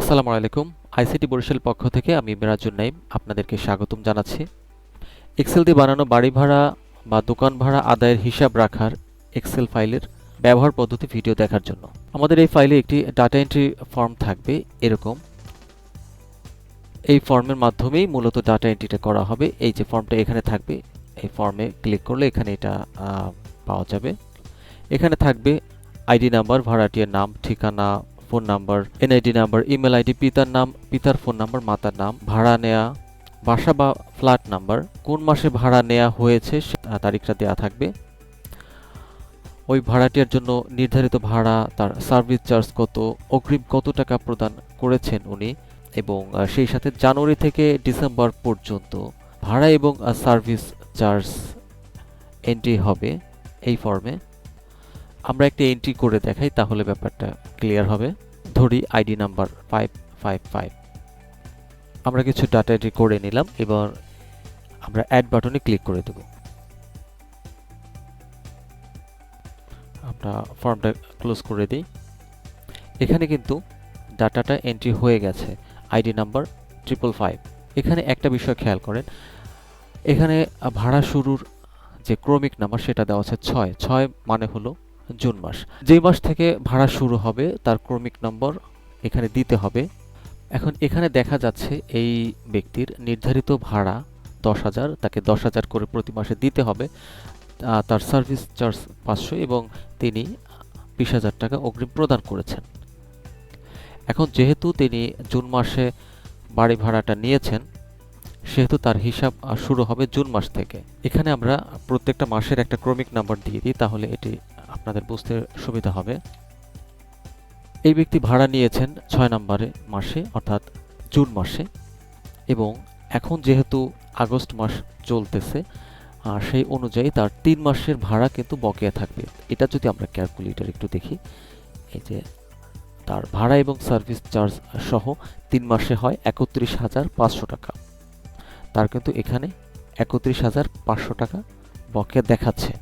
আসসালামু আলাইকুম। আইসিটি বরিশাল পক্ষ থেকে আমি মিরাজুল নাইম আপনাদেরকে স্বাগতম জানাচ্ছি। এক্সেল দিয়ে বানানো বাড়ি ভাড়া বা দোকান ভাড়া আদায়ের হিসাব রাখার এক্সেল ফাইলের ব্যবহার পদ্ধতি ভিডিও দেখার জন্য। আমাদের এই ফাইলে একটি ডাটা এন্ট্রি ফর্ম থাকবে, এরকম। এই ফর্মের মাধ্যমেই মূলত ডাটা এন্ট্রিটা করা হবে। এই যে ফর্মটা এখানে থাকবে, এই ফর্মে ক্লিক করলে এখানে এটা পাওয়া যাবে। এখানে থাকবে আইডি নাম্বার, ভাড়াটিয়ার নাম, ঠিকানা phone number NID number email ID পিতার নাম, পিতার ফোন নাম্বার, মাতার নাম, ভাড়া নেয়া, বাসা বা ফ্ল্যাট নাম্বার, কোন মাসে ভাড়া নেওয়া হয়েছে তারিখটা দেওয়া থাকবে। ওই ভাড়াটিয়ার জন্য নির্ধারিত ভাড়া, তার সার্ভিস চার্জ কত, অগ্রিম কত টাকা প্রদান করেছেন উনি, এবং সেই সাথে জানুয়ারি থেকে ডিসেম্বর পর্যন্ত ভাড়া এবং সার্ভিস চার্জ এন্ট্রি হবে এই ফর্মে আমরা একটা এন্ট্রি করে দেখাই, তাহলে ব্যাপারটা ক্লিয়ার হবে। ধরি ID number five five five আমরা কিছু ডাটা এন্ট্রি করে নিলাম, এবার আমরা অ্যাড বাটনে ক্লিক করে দেব। আমরা ফর্মটা ক্লোজ করে দিই। এখানে কিন্তু ডাটাটা এন্ট্রি হয়ে গেছে আইডি নাম্বার ট্রিপল ফাইভ এখানে একটা বিষয় খেয়াল করেন, এখানে ভাড়া শুরুর যে ক্রমিক নাম্বার সেটা দেওয়া আছে ছয়। ছয় মানে হলো জুন মাস। যেই মাস থেকে ভাড়া শুরু হবে, তার ক্রমিক নম্বর এখানে দিতে হবে। এখন এখানে দেখা যাচ্ছে এই ব্যক্তির নির্ধারিত ভাড়া দশ হাজার, তাকে দশ হাজার করে প্রতি মাসে দিতে হবে। তার সার্ভিস চার্জ পাঁচশো এবং তিনি বিশ হাজার টাকা অগ্রিম প্রদান করেছেন। এখন যেহেতু তিনি জুন মাসে বাড়ি ভাড়াটা নিয়েছেন, সেহেতু তার হিসাব শুরু হবে জুন মাস থেকে। এখানে আমরা প্রত্যেকটা মাসের একটা ক্রমিক নাম্বার দিয়ে দিই, তাহলে এটি আপনাদের বুঝতে সুবিধা হবে। এই ব্যক্তি ভাড়া নিয়েছেন ছয় নম্বরে মাসে, অর্থাৎ জুন মাসে, এবং এখন যেহেতু আগস্ট মাস চলতেছে আর সেই অনুযায়ী তার তিন মাসের ভাড়া কিন্তু বকেয়া থাকবে। এটা যদি আমরা ক্যালকুলেটর একটু দেখি, এই যে তার ভাড়া এবং সার্ভিস চার্জ সহ তিন মাসে হয় একত্রিশ হাজার পাঁচশো টাকা। তার কিন্তু এখানে একত্রিশ হাজার পাঁচশো টাকা বকেয়া দেখাচ্ছে।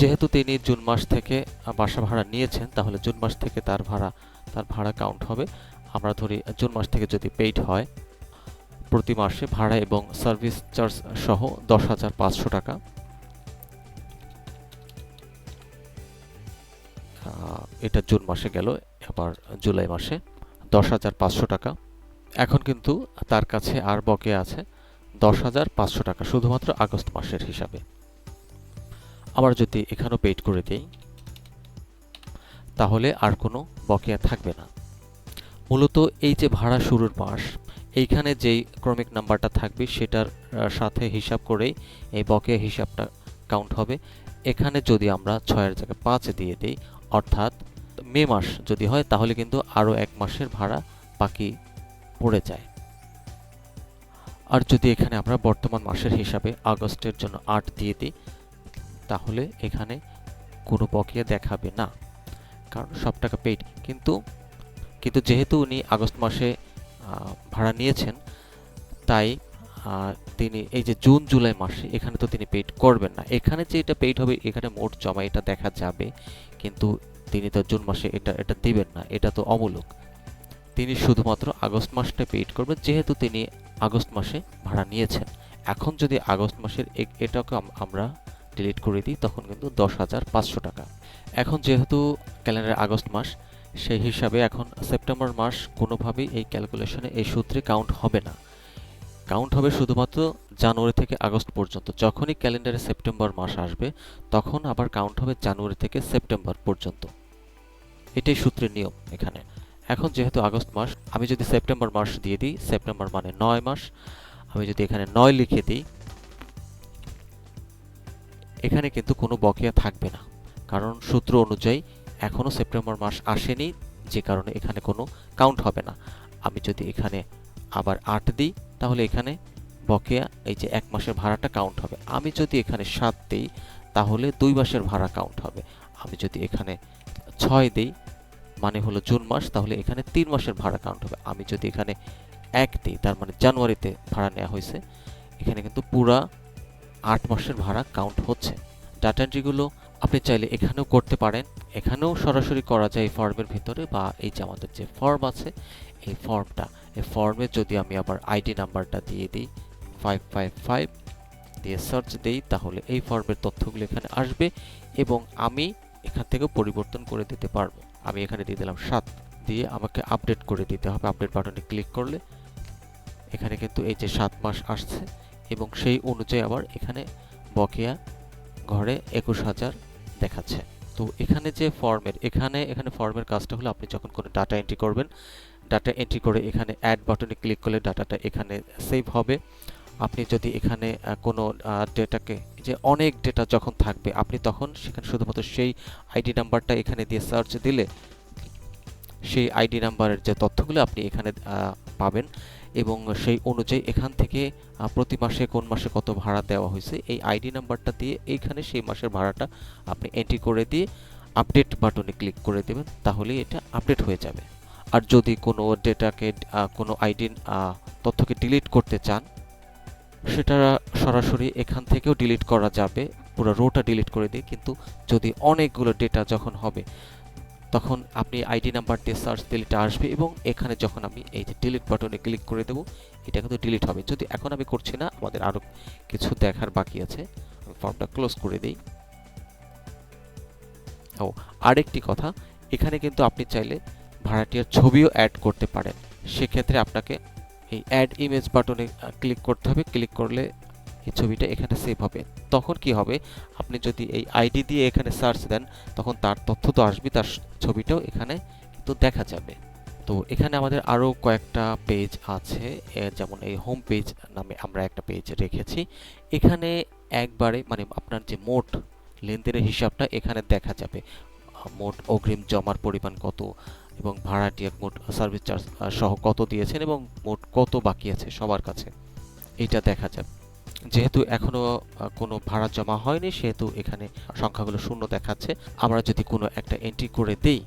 যেহেতু তিনি জুন মাস থেকে বাসা ভাড়া নিয়েছেন, তাহলে জুন মাস থেকে তার ভাড়া তার ভাড়া কাউন্ট হবে। আমরা ধরি জুন মাস থেকে যদি পেইড হয়, প্রতি মাসে ভাড়া এবং সার্ভিস চার্জ সহ দশ হাজার পাঁচশো টাকা। এটা জুন মাসে গেল, এবার জুলাই মাসে দশ হাজার পাঁচশো টাকা। এখন কিন্তু তার কাছে আর বকে আছে, দশ হাজার পাঁচশো টাকা, শুধুমাত্র আগস্ট মাসের হিসাবে। আবার যদি এখানেও পেইড করে দেই, তাহলে আর কোনো বকেয়া থাকবে না। মূলত এই যে ভাড়া শুরুর মাস, এইখানে যেই ক্রমিক নাম্বারটা থাকবে সেটার সাথে হিসাব করেই এই বকেয়া হিসাবটা কাউন্ট হবে। এখানে যদি আমরা ছয়ের জায়গায় পাঁচ দিয়ে দিই, অর্থাৎ মে মাস যদি হয়, তাহলে কিন্তু আরও এক মাসের ভাড়া বাকি পড়ে যায়। আর যদি এখানে আমরা বর্তমান মাসের হিসাবে আগস্টের জন্য আট দিয়ে দিই তাহলে এখানে কোনো বকেয়া দেখাবে না। কারণ সব টাকা পেইড কিন্তু কিন্তু যেহেতু উনি আগস্ট মাসে ভাড়া নিয়েছেন, তাই তিনি এই যে জুন, জুলাই মাসে এখানে তো তিনি পেইড করবেন না। এখানে যে এটা পেইড হবে, এখানে মোট জমা এটা দেখা যাবে, কিন্তু তিনি তো জুন মাসে এটা এটা দিবেন না। এটা তো অমূলক। তিনি শুধুমাত্র আগস্ট মাসটা পেইড করবেন, যেহেতু তিনি আগস্ট মাসে ভাড়া নিয়েছেন। এখন যদি আগস্ট মাসের এটাকে আমরা ডিলিট করে দিই, তখন কিন্তু দশ হাজার পাঁচশো টাকা। এখন যেহেতু ক্যালেন্ডার আগস্ট মাস, সেই হিসাবে এখন সেপ্টেম্বর মাস কোনোভাবেই এই ক্যালকুলেশনে এই সূত্রে কাউন্ট হবে না। কাউন্ট হবে শুধুমাত্র জানুয়ারি থেকে আগস্ট পর্যন্ত। যখনই ক্যালেন্ডারে সেপ্টেম্বর মাস আসবে, তখন আবার কাউন্ট হবে জানুয়ারি থেকে সেপ্টেম্বর পর্যন্ত। এটাই সূত্রের নিয়ম এখানে। এখন যেহেতু আগস্ট মাস, আমি যদি সেপ্টেম্বর মাস দিয়ে দিই, সেপ্টেম্বর মানে নয় মাস, আমি যদি এখানে নয় লিখে দিই এখানে কিন্তু কোনো বকেয়া থাকবে না। কারণ সূত্র অনুযায়ী এখনও সেপ্টেম্বর মাস আসেনি, যে কারণে এখানে কোনো কাউন্ট হবে না। আমি যদি এখানে আবার আট দিই, তাহলে এখানে বকেয়া, এই যে এক মাসের ভাড়াটা কাউন্ট হবে। আমি যদি এখানে সাত দিই, তাহলে দুই মাসের ভাড়া কাউন্ট হবে। আমি যদি এখানে ছয় দিই মানে হলো জুন মাস, তাহলে এখানে তিন মাসের ভাড়া কাউন্ট হবে। আমি যদি এখানে এক দিই, তার মানে জানুয়ারিতে ভাড়া নেওয়া হয়েছে, এখানে কিন্তু পুরা আট মাসের ভাড়া কাউন্ট হচ্ছে। ডাটা এন্ট্রিগুলো আপনি চাইলে এখানেও করতে পারেন, এখানেও সরাসরি করা যায় এই ফর্মের ভিতরে বা এই যে আমাদের যে ফর্ম আছে, এই ফর্মটা এই ফর্মে যদি আমি আবার আইডি নাম্বারটা দিয়ে দিই ফাইভ ফাইভ ফাইভ দিয়ে সার্চ দিই, তাহলে এই ফর্মের তথ্যগুলো এখানে আসবে এবং আমি এখান থেকে পরিবর্তন করে দিতে পারব। আমি এখানে দিয়ে দিলাম সাত, দিয়ে আমাকে আপডেট করে দিতে হবে। আপডেট বাটনে ক্লিক করলে এখানে কিন্তু এই যে সাত মাস আসছে এবং সেই অনুযায়ী আবার এখানে বকেয়া ঘরে একুশ হাজার দেখাচ্ছে। তো এখানে যে ফর্মের, এখানে এখানে ফর্মের কাজটা হলো আপনি যখন কোনো ডাটা এন্ট্রি করবেন ডাটা এন্ট্রি করে এখানে অ্যাড বাটনে ক্লিক করলে ডাটাটা এখানে সেভ হবে। আপনি যদি এখানে কোনো ডেটাকে যে অনেক ডেটা যখন থাকবে, আপনি তখন সেখানে শুধুমাত্র সেই আইডি নাম্বারটা এখানে দিয়ে সার্চ দিলে, সেই আইডি নাম্বারের যে তথ্যগুলো আপনি এখানে পাবেন এবং সেই অনুযায়ী এখান থেকে প্রতি মাসে কোন মাসে কত ভাড়া দেওয়া হয়েছে, এই আইডি নাম্বারটা দিয়ে এইখানে সেই মাসের ভাড়াটা আপনি এন্ট্রি করে দিয়ে আপডেট বাটনে ক্লিক করে দেবেন তাহলেই এটা আপডেট হয়ে যাবে। আর যদি কোনো ডেটাকে কোনো আইডি তথ্যকে ডিলিট করতে চান, সেটা সরাসরি এখান থেকেও ডিলিট করা যাবে, পুরো রোটা ডিলিট করে দিয়ে কিন্তু যদি অনেকগুলো ডেটা যখন হবে তখন আপনি আইডি নাম্বার দিয়ে সার্চ দিলে আসবে এবং এখানে যখন আমি এই যে ডিলিট বাটনে ক্লিক করে দেবো, এটা কিন্তু ডিলিট হবে। যদি এখন আমি করছি না, আমাদের আরও কিছু দেখার বাকি আছে। আমি ফর্মটা ক্লোজ করে দিই। ও, আরেকটি কথা, এখানে কিন্তু আপনি চাইলে ভাড়াটিয়ার ছবিও অ্যাড করতে পারেন। সেক্ষেত্রে আপনাকে এই অ্যাড ইমেজ বাটনে ক্লিক করতে হবে। ক্লিক করলে এই ছবিটা এখানে সেভ হবে। তখন কি হবে? আপনি যদি এই আইডি দিয়ে এখানে সার্চ দেন, তখন তার তথ্য তো আসবে, তার ছবিটাও এখানে তো দেখা যাবে। তো এখানে আমাদের আরও কয়েকটা পেজ আছে যেমন এই হোম পেজ নামে আমরা একটা পেজ রেখেছি। এখানে একবারে মানে আপনার যে মোট লেনদেনের হিসাবটা এখানে দেখা যাবে। মোট অগ্রিম জমার পরিমাণ কত এবং ভাড়াটিয়া মোট সার্ভিস চার্জ সহ কত দিয়েছেন এবং মোট কত বাকি আছে সবার কাছে। এটা দেখা যাবে। যেহেতু এখনও কোনো ভাড়া জমা হয়নি, সেহেতু এখানে সংখ্যাগুলো শূন্য দেখাচ্ছে। আমরা যদি কোনো একটা এন্ট্রি করে দেই,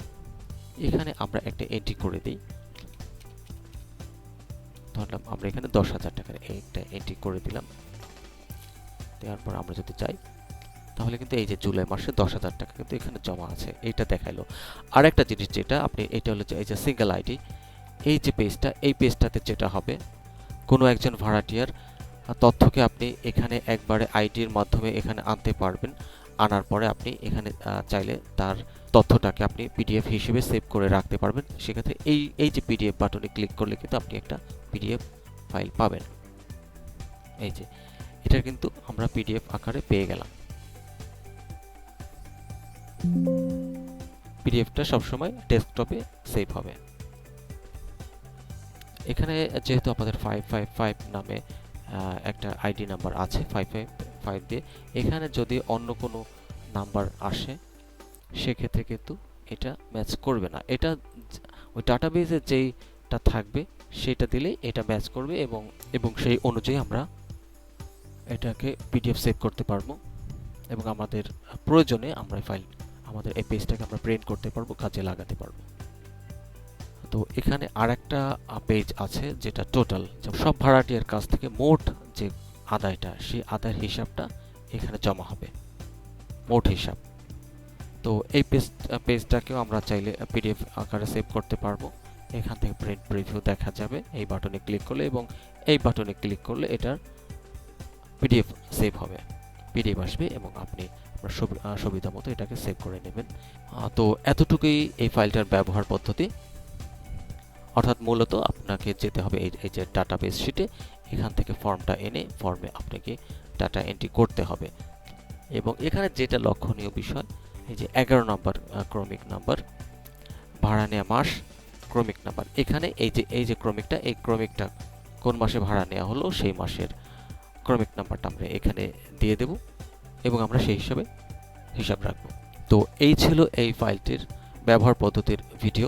এখানে আমরা একটা এন্ট্রি করে দিই। ধরলাম আমরা এখানে দশ হাজার টাকার একটা এন্ট্রি করে দিলাম। দেওয়ার পর আমরা যদি চাই তাহলে কিন্তু এই যে জুলাই মাসে দশ হাজার টাকা কিন্তু এখানে জমা আছে। এইটা দেখাইলো। আর একটা জিনিস যেটা, আপনি এটা হলো যে এই যে সিঙ্গেল আইডি এই যে পেজটা এই পেজটাতে যেটা হবে, কোনো একজন ভাড়াটিয়ার তথ্যকে আপনি এখানে একবারে আইডির মাধ্যমে এখানে আনতে পারবেন। আনার পরে আপনি এখানে চাইলে তার তথ্যটাকে আপনি পিডিএফ হিসেবে সেভ করে রাখতে পারবেন। সেক্ষেত্রে এই এই যে পিডিএফ বাটনে ক্লিক করলে কিন্তু আপনি একটা পিডিএফ ফাইল পাবেন। এই যে, এটা কিন্তু আমরা পিডিএফ আকারে পেয়ে গেলাম। পিডিএফটা সবসময় ডেস্কটপে সেভ হবে। এখানে যেহেতু আমাদের ফাইভ ফাইভ ফাইভ নামে একটা আইডি নাম্বার আছে ফাইভ ফাইভ ফাইভ দিয়ে। এখানে যদি অন্য কোনো নাম্বার আসে, সেক্ষেত্রে কিন্তু এটা ম্যাচ করবে না। এটা ওই ডাটাবেজে যেইটা থাকবে, সেটা দিলেই এটা ম্যাচ করবে এবং এবং সেই অনুযায়ী আমরা এটাকে পিডিএফ সেভ করতে পারব এবং আমাদের প্রয়োজনে আমরা ফাইল আমাদের এই পেজটাকে আমরা প্রিন্ট করতে পারব, কাজে লাগাতে পারব। তো এখানে আরেকটা পেজ আছে যেটা টোটাল সব ভাড়াটিয়ার কাছ থেকে মোট যে আদায়টা, সেই আদায়ের হিসাবটা এখানে জমা হবে, মোট হিসাব। তো এই পেজ পেজটাকেও আমরা চাইলে পিডিএফ আকারে সেভ করতে পারব। এখান থেকে প্রিন্ট প্রিভিউ দেখা যাবে, এই বাটনে ক্লিক করলে এবং এই বাটনে ক্লিক করলে এটার পিডিএফ সেভ হবে পিডিএফ আসবে এবং আপনি সুবিধা মতো এটাকে সেভ করে নেবেন। তো এতটুকুই এই ফাইলটার ব্যবহার পদ্ধতি। অর্থাৎ মূলত আপনাকে যেতে হবে এই এই যে ডাটাবেস শিটে এখান থেকে ফর্মটা এনে ফর্মে আপনাকে ডাটা এন্ট্রি করতে হবে। এবং এখানে যেটা লক্ষণীয় বিষয়, এই যে এগারো নম্বর ক্রমিক নাম্বার ভাড়া নেওয়া মাস, ক্রমিক নাম্বার এখানে এই যে এই যে ক্রমিকটা, এই ক্রমিকটা কোন মাসে ভাড়া নেওয়া হলো, সেই মাসের ক্রমিক নাম্বারটা আমরা এখানে দিয়ে দেব এবং আমরা সেই হিসাবে হিসাব রাখব। তো এই ছিল এই ফাইলটির ব্যবহার পদ্ধতির ভিডিও